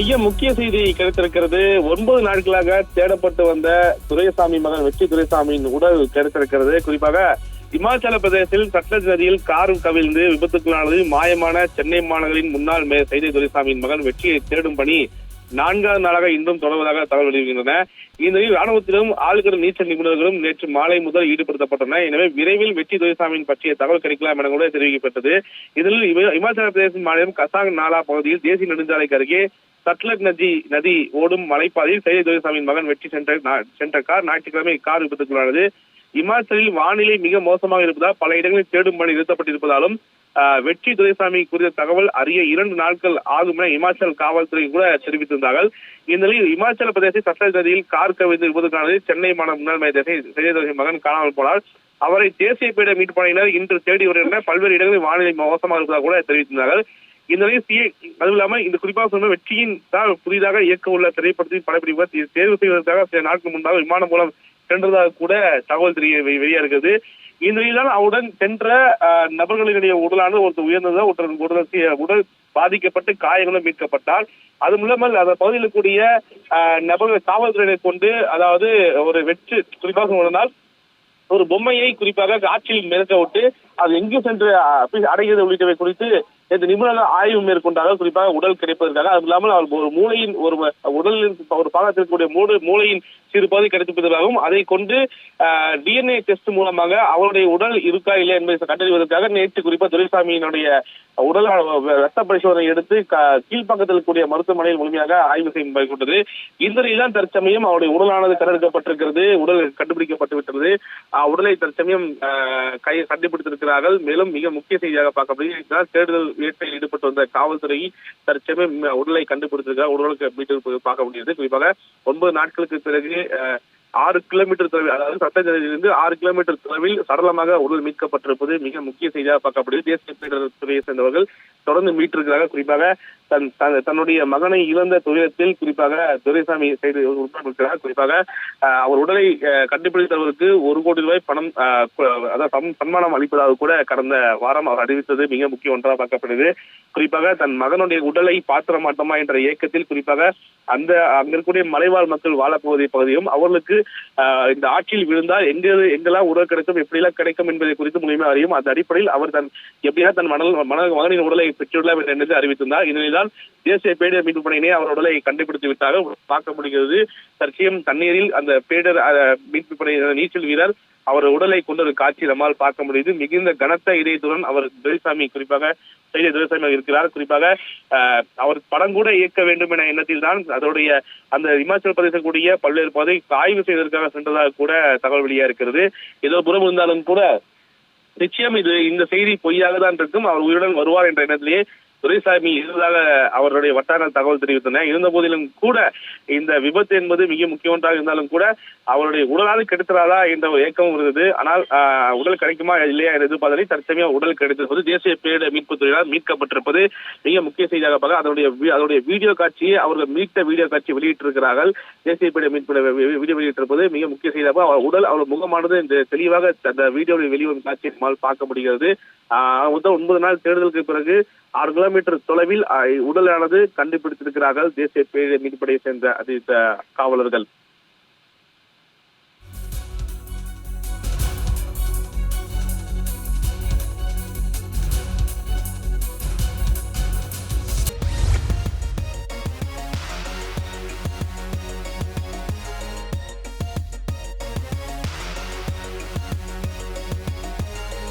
மிக முக்கிய செய்தி கிடைத்திருக்கிறது. ஒன்பது நாட்களாக தேடப்பட்டு வந்த துரைசாமி மகன் வெற்றி துரைசாமியின் உடல் கிடைத்திருக்கிறது. குறிப்பாக இமாச்சல பிரதேசத்தில் சட்லஜ் நதியில் கார் கவிழ்ந்து விபத்துக்குள்ளானது. மாயமான சென்னை மாநகரின் முன்னாள் மேயர் சைதை துரைசாமியின் மகன் வெற்றியை தேடும் பணி நான்காவது நாளாக இன்றும் தொடர்வதாக தகவல் வெளியிடுகின்றன இந்த நிலையில் ராணுவத்திலும் ஆளுகரும் நீச்சல் நிபுணர்களும் நேற்று மாலை முதல் ஈடுபடுத்தப்பட்டன. எனவே விரைவில் வெற்றி துரைசாமியின் பற்றிய தகவல் கிடைக்கலாம் என கூட தெரிவிக்கப்பட்டது. இதில் இமாச்சல பிரதேச மாநிலம் கசாங் நாலா பகுதியில் தேசிய நெடுஞ்சாலைக்கு அருகே சட்லக் நதி நதி ஓடும் மலைப்பாதையில் சைதை துரைசாமியின் மகன் வெற்றி சென்ற சென்ற கார் ஞாயிற்றுக்கிழமை கார் விபத்துக்குள்ளானது. இமாச்சலில் வானிலை மிக மோசமாக இருப்பதால் பல இடங்களில் தேடும் பணி நிறுத்தப்பட்டிருப்பதாலும் வெற்றி துரைசாமி குறித்த தகவல் அறிய இரண்டு நாட்கள் ஆகும் என இமாச்சல் காவல்துறை கூட தெரிவித்திருந்தார்கள். இந்த நிலையில் இமாச்சல பிரதேச சட்லஜ் நதியில் கார் கவிழ்ந்து விபத்துக்கானது சென்னை மாநில முன்னாள் மேயர் மகன் காணாமல் போனார். அவரை தேசிய பீட மீட்பு படையினர் இன்று தேடி வருகின்றனர். பல்வேறு இடங்களில் வானிலை மோசமாக இருப்பதாக கூட தெரிவித்திருந்தார்கள். இந்த நிலையில் சிஏ அதுவும் இல்லாமல் இந்த குறிப்பாக சொன்ன வெற்றியின் தான் புதிதாக இயக்க உள்ள திரைப்படத்தில் படப்பிடிப்பு தேர்வு செய்வதற்காக சில நாட்கள் முன்பாக விமானம் மூலம் சென்றதாக கூட தகவல் தெரிய வெளியா இருக்குது. இந்த நிலையில்தான் அவருடன் சென்ற ஆஹ், நபர்களினுடைய உடலானது ஒருத்தர் உயர்ந்ததா ஒருத்தர் உடல் உடல் பாதிக்கப்பட்டு காயங்களும் மீட்கப்பட்டால். அதுவும் இல்லாமல் அந்த பகுதியில் கூடிய ஆஹ், நபர்கள் காவல்துறையினை கொண்டு அதாவது ஒரு வெற்றி குறிப்பாக சொன்னால் ஒரு பொம்மையை குறிப்பாக காட்சியில் மிதக்க விட்டு அது எங்கு சென்று அடைகிறது உள்ளிட்டவை குறித்து இந்த நிபுணர்கள் ஆய்வு மேற்கொண்டார்கள். குறிப்பாக உடல் கிடைப்பதற்காக. அது இல்லாமல் அவர் ஒரு மூளையின் ஒரு உடலின் ஒரு பாகத்திற்குரிய இருக்கக்கூடிய மூடு மூளையின் சிறு பகுதி கிடைத்திருப்பதாகவும் அதை கொண்டு டிஎன்ஏ டெஸ்ட் மூலமாக அவருடைய உடல் இருக்கா இல்லை என்பதை கண்டறிவதற்காக நேற்று குறிப்பாக துரைசாமியினுடைய உடல் ரத்த பரிசோதனை எடுத்து க- கீழ்ப்பக்கத்தில் இருக்கக்கூடிய மருத்துவமனையில் முழுமையாக ஆய்வு செய்யும் மேற்கொண்டது இந்த நிலையில்தான் தற்சமயம் அவருடைய உடலானது கண்டெடுக்கப்பட்டிருக்கிறது உடல் கண்டுபிடிக்கப்பட்டு விட்டது. உடலை தற்சமயம் கை கண்டுபிடித்திருக்கிறார்கள். மேலும் மிக முக்கிய செய்தியாக பார்க்கப்படுகிறது தேடுதல் வேட்டையில் ஈடுபட்டு வந்த காவல்துறை தற்சமயம் உடலை கண்டுபிடித்திருக்கிறார். உடலுக்கு மீட்டு பார்க்க முடியுது. குறிப்பாக ஒன்பது நாட்களுக்கு பிறகு ஆறு கிலோமீட்டர் தொலைவில் அதாவது சட்டஜரிலிருந்து ஆறு கிலோமீட்டர் தொலைவில் சடலமாக உடல் மீட்கப்பட்டிருப்பது மிக முக்கிய செய்தியாக பார்க்கப்படுது தேசிய பேரிடர் துறையை சேர்ந்தவர்கள் தொடர்ந்து மீட்டிருக்கிறாங்க குறிப்பாக தன் தன்னுடைய மகனை இழந்த துயரத்தில் குறிப்பாக துரைசாமி செய்து உட்பட்டிருக்கிறார் குறிப்பாக அவர் உடலை கண்டுபிடித்தவருக்கு ஒரு கோடி ரூபாய் பணம் அதாவது சம்- சன்மானம் அளிப்பதாக கூட கடந்த வாரம் அவர் அறிவித்தது. மிக முக்கிய ஒன்றாக பார்க்கப்படுது குறிப்பாக தன் மகனுடைய உடலை பாத்திர மாட்டோமா என்ற இயக்கத்தில் குறிப்பாக அந்த அங்க இருக்கக்கூடிய மலைவாழ் மக்கள் வாழப்போவதை பகுதியும் அவர்களுக்கு இந்த ஆட்சியில் விழுந்தால் எங்க எங்கெல்லாம் உடல் கிடைக்கும் எப்படிலாம் கிடைக்கும் என்பதை குறித்து முழுமை அறியும். அந்த அடிப்படையில் அவர் தன் எப்படியா தன் மணல் மணல் மகனின் உடலை பெற்றுள்ளார் என்று எண்ணத்தை அறிவித்திருந்தார். இதனால்தான் தேசிய பேரிடர் மீட்பு படையினை அவர் உடலை கண்டுபிடித்து விட்டார்கள். பார்க்க முடிகிறது தற்சயம் தண்ணீரில் அந்த பேரிடர் மீட்பு படை நீச்சல் வீரர் அவர் உடலை கொண்டு ஒரு காட்சி நம்மால் பார்க்க முடியுது. மிகுந்த கனத்த இதயத்துடன் அவர் துரைசாமி குறிப்பாக செய்தி துரைசாமி இருக்கிறார். குறிப்பாக அஹ், அவர் படம் கூட இயக்க வேண்டும் என எண்ணத்தில் தான் அதோடைய அந்த இமாச்சல பிரதேச கூடிய பல்வேறு பகுதி ஆய்வு செய்வதற்காக சென்றதாக கூட தகவல் வெளியா இருக்கிறது. ஏதோ புறம் இருந்தாலும் கூட நிச்சயம் இது இந்த செய்தி பொய்யாக தான் இருக்கும். அவர் உயிருடன் வருவார் என்ற எண்ணத்திலேயே துரைசாமி இருந்ததாக அவருடைய வட்டார தகவல் தெரிவித்தன இருந்த போதிலும் கூட இந்த விபத்து என்பது மிக முக்கிய ஒன்றாக இருந்தாலும் கூட அவருடைய உடலாவது கிடைத்தராதா என்ற ஒரு ஏக்கமும் இருந்தது. ஆனால் உடல் கிடைக்குமா இல்லையா என்ற எதிர்பார்த்தலை தற்சமயம் உடல் கிடைத்திருப்பது தேசிய பேரிடர் மீட்பு துறையால் மீட்கப்பட்டிருப்பது மிக முக்கிய செய்தியாக பார்க்க அதனுடைய அதனுடைய வீடியோ காட்சியை அவர்கள் மீட்ட வீடியோ காட்சி வெளியிட்டிருக்கிறார்கள். தேசிய பேரிடர் மீட்பு வீடியோ வெளியிட்டிருப்பது மிக முக்கிய செய்தியாக அவர் உடல் அவர் முகமானது இந்த தெளிவாக அந்த வீடியோவில் வெளிவரும் காட்சியை பார்க்க முடிகிறது. மொத்தம் ஒன்பது நாள் தேடுதலுக்கு பிறகு ஆறு கிலோமீட்டர் தொலைவில் உடலானது கண்டுபிடித்திருக்கிறார்கள். தேசிய பேரிடர் மீட்புப்படையை சேர்ந்த அதிர்ந்த காவலர்கள்.